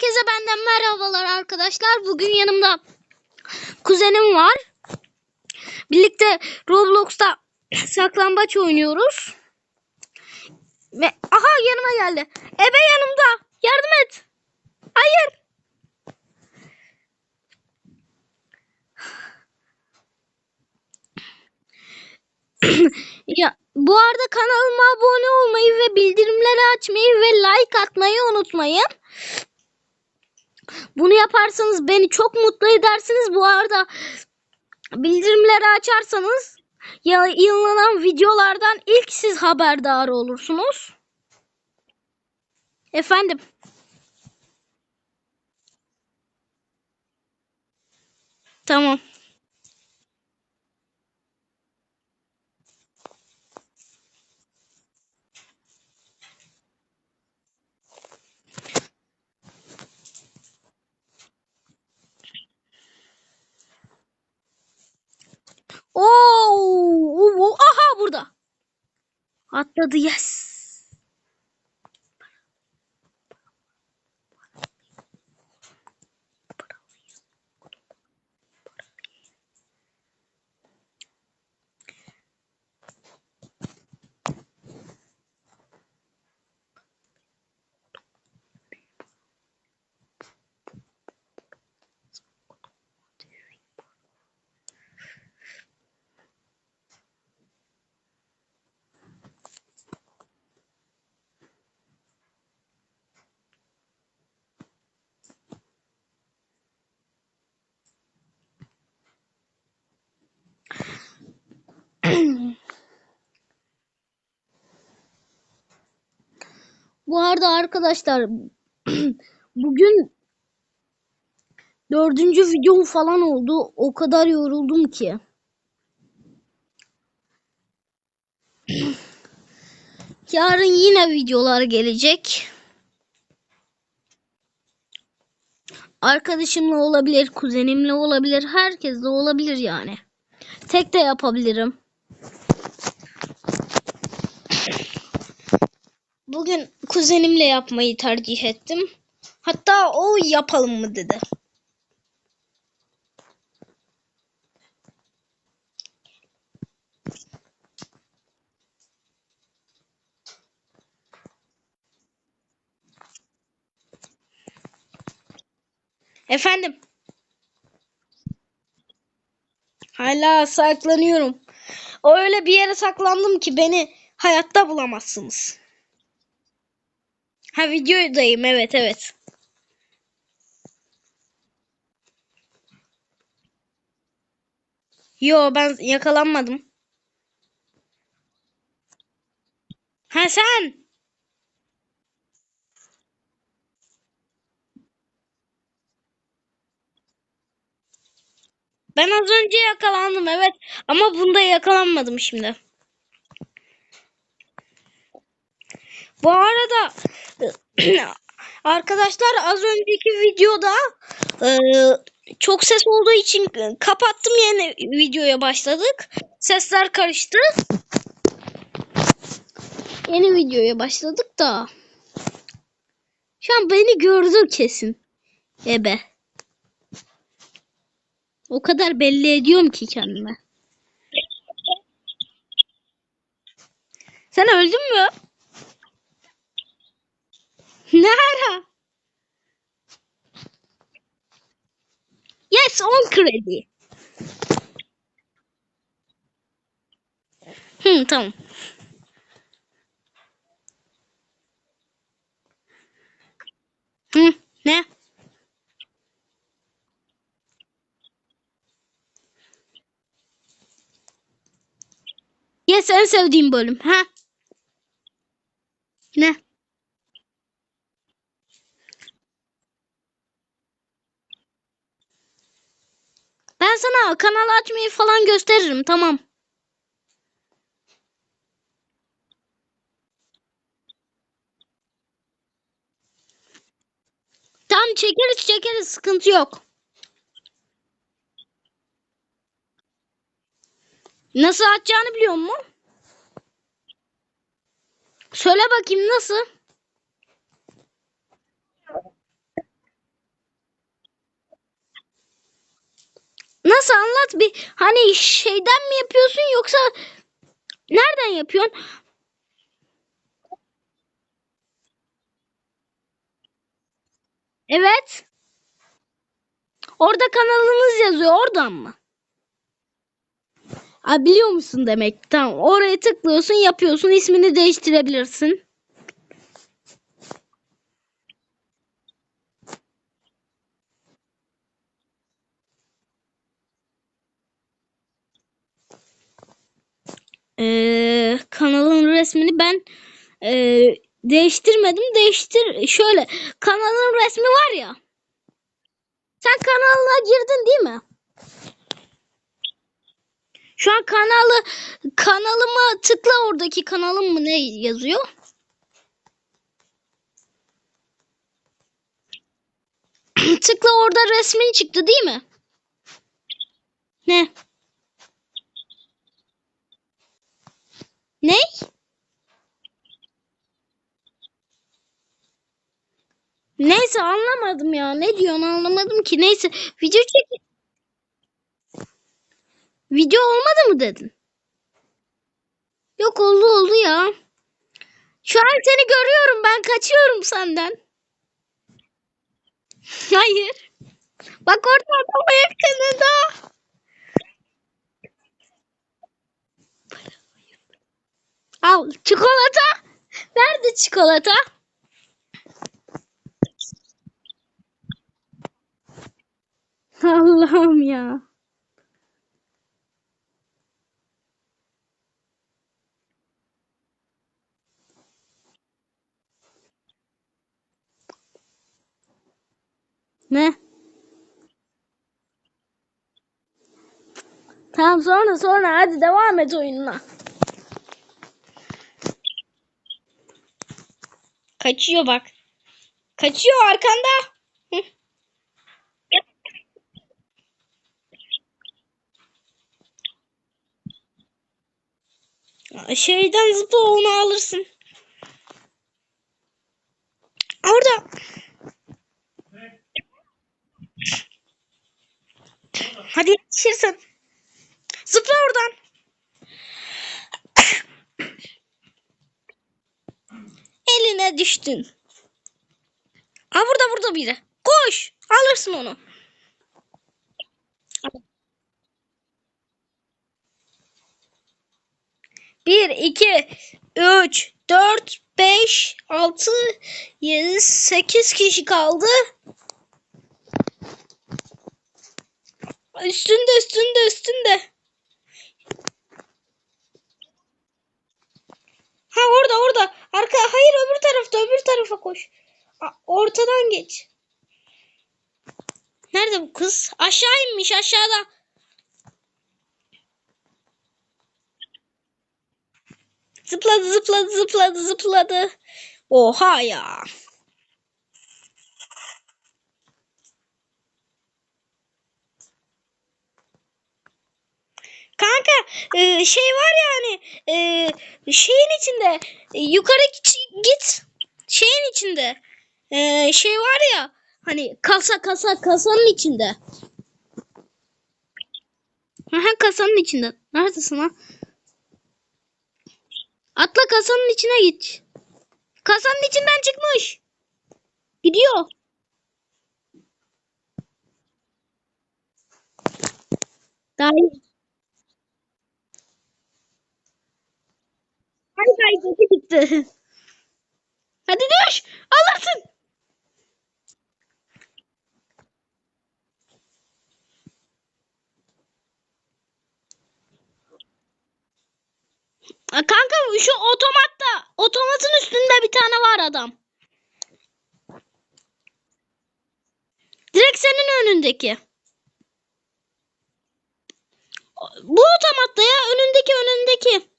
Herkese benden merhabalar arkadaşlar. Bugün yanımda kuzenim var. Birlikte Roblox'ta saklambaç oynuyoruz. Ve aha yanıma geldi. Ebe yanımda. Yardım et. Hayır. ya bu arada kanalıma abone olmayı ve bildirimleri açmayı ve like atmayı unutmayın. Bunu yaparsanız beni çok mutlu edersiniz. Bu arada bildirimleri açarsanız yayınlanan videolardan ilk siz haberdar olursunuz. Efendim. Tamam. Oo, oo, aha burada. Atladı yes. Bu arada arkadaşlar bugün dördüncü videom falan oldu. O kadar yoruldum ki. Yarın yine videolar gelecek. Arkadaşımla olabilir, kuzenimle olabilir, herkesle olabilir yani. Tek de yapabilirim. Bugün kuzenimle yapmayı tercih ettim. Hatta o yapalım mı dedi. Efendim. Hala saklanıyorum. Öyle bir yere saklandım ki beni hayatta bulamazsınız. Ha videodayım evet evet. Yo ben yakalanmadım. Ha sen. Ben az önce yakalandım evet ama bunda yakalanmadım şimdi. Bu arada arkadaşlar az önceki videoda e, çok ses olduğu için kapattım yeni videoya başladık. Sesler karıştı. Yeni videoya başladık da. Şu an beni gördü kesin. Ebe. O kadar belli ediyorum ki kendime. Sen öldün mü? Ne ara? Yes, on kredi. Hı, tamam. Hı, ne? Yes, en sevdiğim bölüm. Ha? Ne? Ben sana kanal açmayı falan gösteririm. Tamam. Tamam çekeriz çekeriz. Sıkıntı yok. Nasıl açacağını biliyor musun? Söyle bakayım nasıl? Nasıl anlat bir hani şeyden mi yapıyorsun yoksa nereden yapıyorsun? Evet. Orada kanalınız yazıyor oradan mı? Ha, biliyor musun demek. Tamam. Oraya tıklıyorsun, yapıyorsun, ismini değiştirebilirsin. Ee, kanalın resmini ben e, değiştirmedim. Değiştir şöyle kanalın resmi var ya. Sen kanalına girdin değil mi? Şu an kanalı kanalıma tıkla oradaki kanalım mı ne yazıyor? tıkla orada resmin çıktı değil mi? Ne? Ne? Neyse anlamadım ya. Ne diyorsun anlamadım ki. Neyse video çek. Video olmadı mı dedin? Yok oldu oldu ya. Şu an seni görüyorum ben kaçıyorum senden. Hayır. Bak orada adam ayaklarında. Al çikolata. Nerede çikolata? Allah'ım ya. Ne? Tamam sonra sonra hadi devam et oyununa. Kaçıyor bak. Kaçıyor arkanda. Şeyden zıpla onu alırsın. Orada. Hadi yetişirsin. Zıpla oradan. Düştün. Aa burada burada biri. Koş. Alırsın onu. Bir, iki, üç, dört, beş, altı, yedi, sekiz kişi kaldı. Üstünde, üstünde, üstünde. Ha orada, orada. Arka, hayır öbür tarafta, öbür koş. Ortadan geç. Nerede bu kız? Aşağı inmiş, aşağıda. Zıpladı, zıpladı, zıpladı, zıpladı. Oha ya. Kanka e, şey var ya hani e, şeyin içinde e, yukarı git şeyin içinde e, şey var ya hani kasa kasa kasanın içinde. Aha kasanın içinde. Neredesin lan? Atla kasanın içine git. Kasanın içinden çıkmış. Gidiyor. Daha iyi. Hay hay sesi gitti. Hadi düş. Alırsın. Aa, Kanka şu otomatta, otomatın üstünde bir tane var adam. Direkt senin önündeki. Bu otomatta ya önündeki önündeki.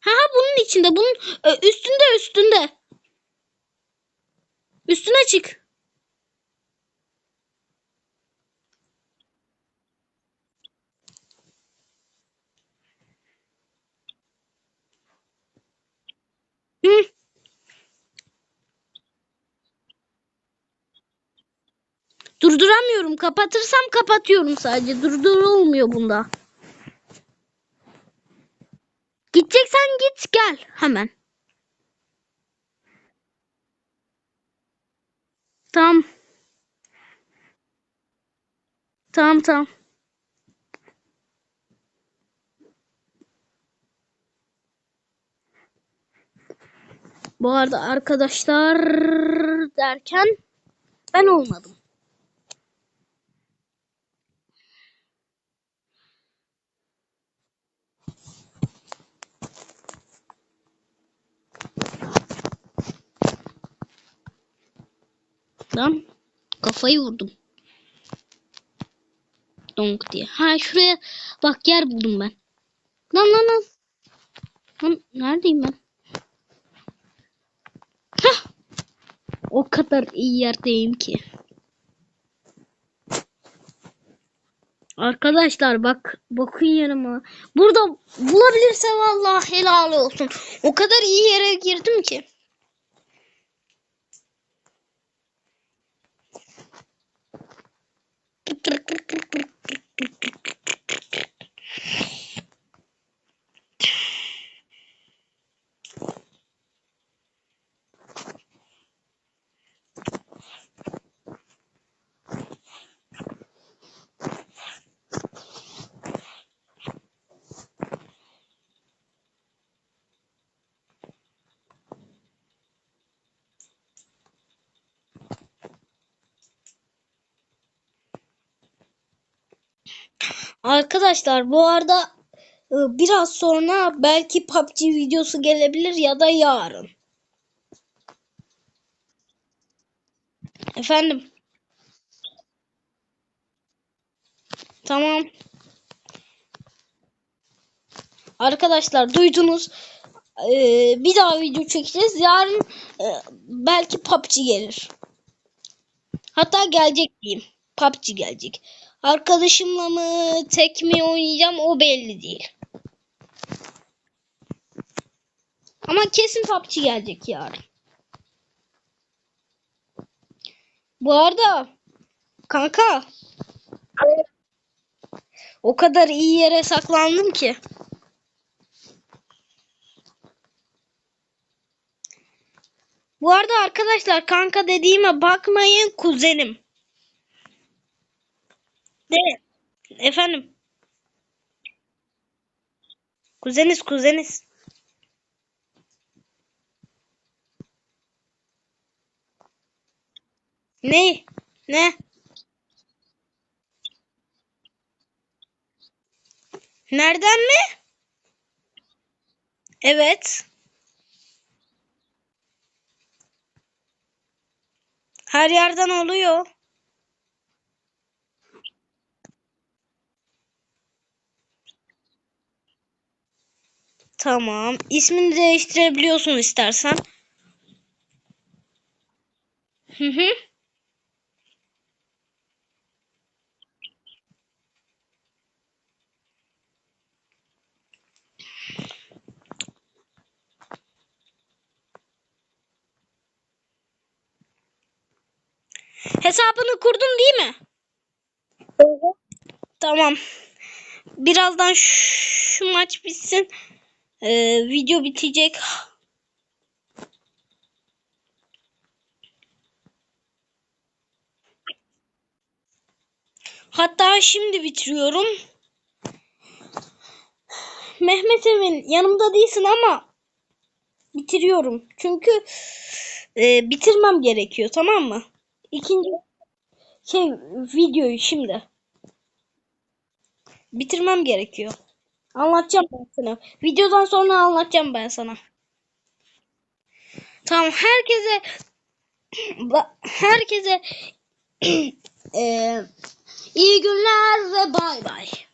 Ha ha bunun içinde bunun e, üstünde üstünde. Üstüne çık. Durduramıyorum. Kapatırsam kapatıyorum sadece. Durdurulmuyor bunda. Gideceksen git gel hemen. Tamam. Tamam tamam. Bu arada arkadaşlar derken ben olmadım. Lan kafayı vurdum. Donk diye. Ha şuraya bak yer buldum ben. Lan lan lan. Lan neredeyim ben? Hah. O kadar iyi yerdeyim ki. Arkadaşlar bak bakın yanıma. Burada bulabilirse vallahi helal olsun. O kadar iyi yere girdim ki. Arkadaşlar bu arada e, biraz sonra belki PUBG videosu gelebilir ya da yarın. Efendim. Tamam. Arkadaşlar duydunuz. Ee, bir daha video çekeceğiz. Yarın e, belki PUBG gelir. Hatta gelecek diyeyim. PUBG gelecek. Arkadaşımla mı tek mi oynayacağım o belli değil. Ama kesin PUBG gelecek yarın. Bu arada kanka o kadar iyi yere saklandım ki. Bu arada arkadaşlar kanka dediğime bakmayın kuzenim. De efendim. Kuzeniz kuzeniz. Ne? Ne? Nereden mi? Evet. Her yerden oluyor. Tamam. İsmini değiştirebiliyorsun istersen. Hı hı. Hesabını kurdun değil mi? Tamam. Birazdan şu maç bitsin. Ee, video bitecek. Hatta şimdi bitiriyorum. Mehmet Emin yanımda değilsin ama bitiriyorum. Çünkü e, bitirmem gerekiyor tamam mı? İkinci şey videoyu şimdi. Bitirmem gerekiyor. Anlatacağım ben sana. Videodan sonra anlatacağım ben sana. Tamam herkese herkese e, iyi günler ve bay bay.